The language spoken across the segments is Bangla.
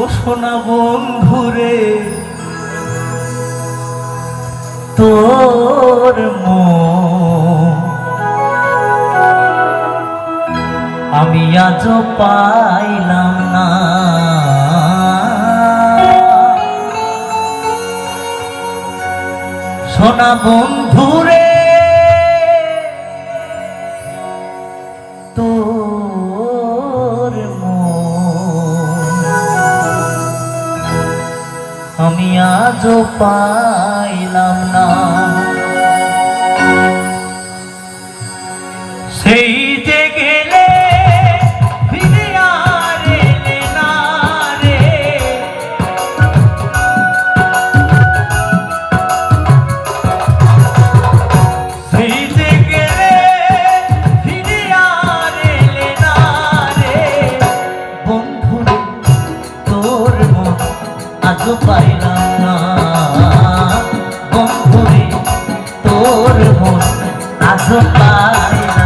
ও বন্ধুরে তোর আমি আজ পাইলাম না। সোনা বন্ধুরে আমি আজও পাইলাম না। আজও পাইলাম না।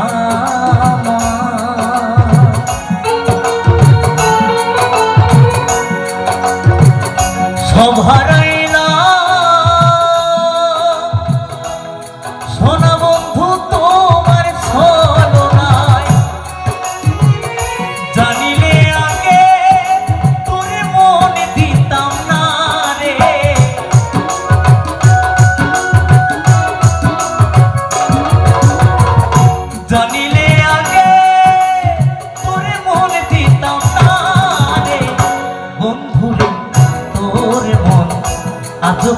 সব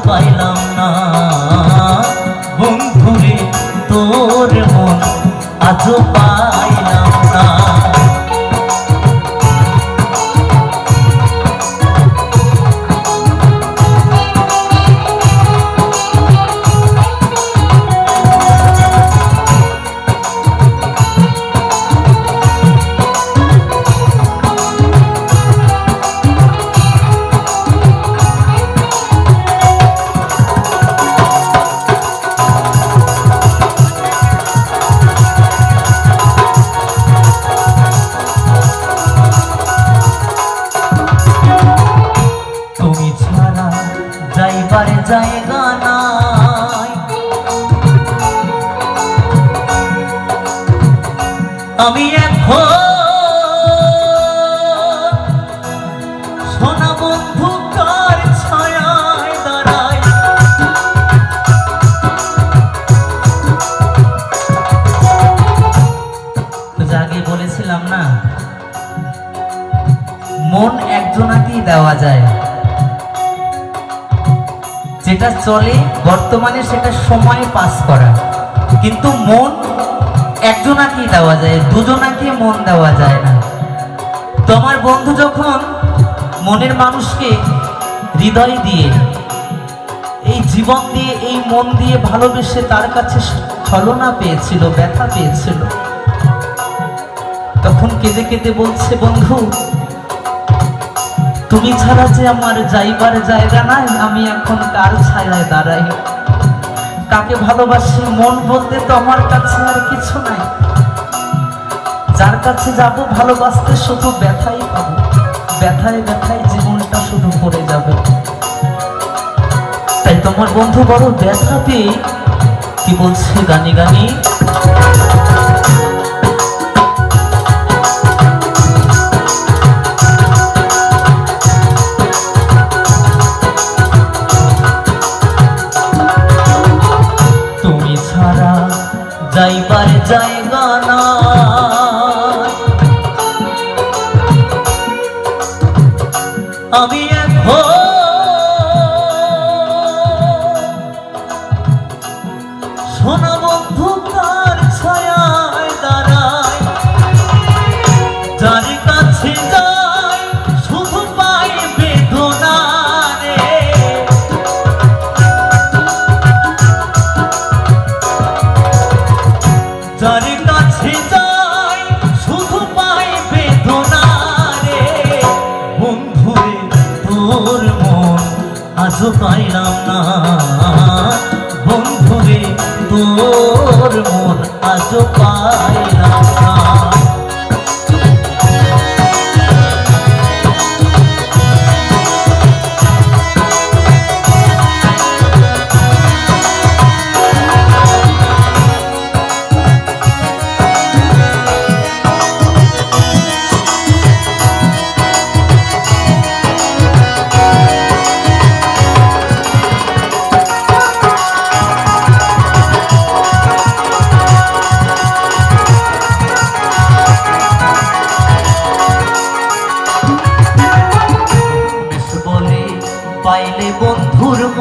আজ পাইলাম জায়গা নাই। আমি এখন বলেছিলাম না মন একজনাকেই দেওয়া যায়। যেটা চলে, বর্তমানে সেটা সময় পাস করা। কিন্তু মন একজনাকেই দেওয়া যায়, দুজনাকে মন দেওয়া যায় না। তোমার বন্ধু যখন মনের মানুষকে হৃদয় দিয়ে, এই জীবন দিয়ে, এই মন দিয়ে ভালোবেসে তার কাছে ছলনা পেয়েছিল, ব্যথা পেয়েছিল, তখন কেঁদে কেঁদে বলছে, বন্ধু তুমি ছাড়া যে আমার যাইবার জায়গা নাই, আমি এখন কার ছায়ায় দাঁড়াই? কাকে ভালোবাসি, মন বলতে তো আমার কাছে আর কিছু নাই। যার কাছে যাব, ভালোবাসতে শুধু ব্যথাই পাব। ব্যথায় ব্যথায় জীবনটা শুধু পড়ে যাবে। তাই তোমার বন্ধু বড় ব্যথাতে কি বলছে গানি গানি? পাই না।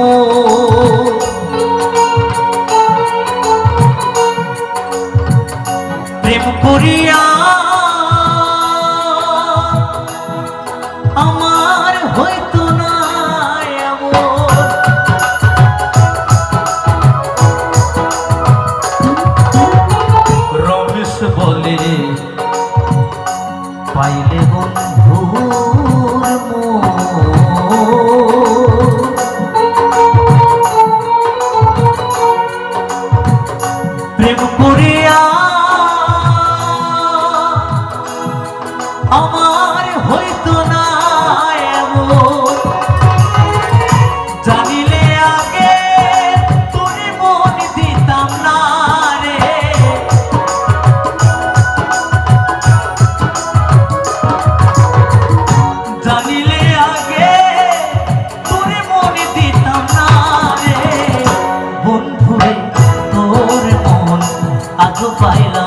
মো phải là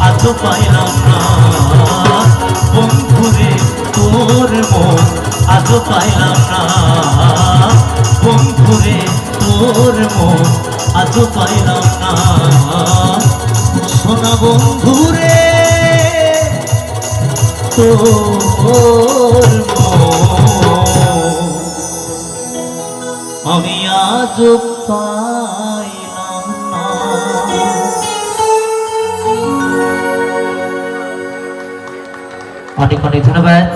আত পাইলাম না। বন্ধুরে, তোর মন আত পাইলাম না। বন্ধুরে, তোর মন আত পাইলাম না। সোনা বন্ধুরে, তোর মন। আমি আজ পা অনেক অনেক ধন্যবাদ।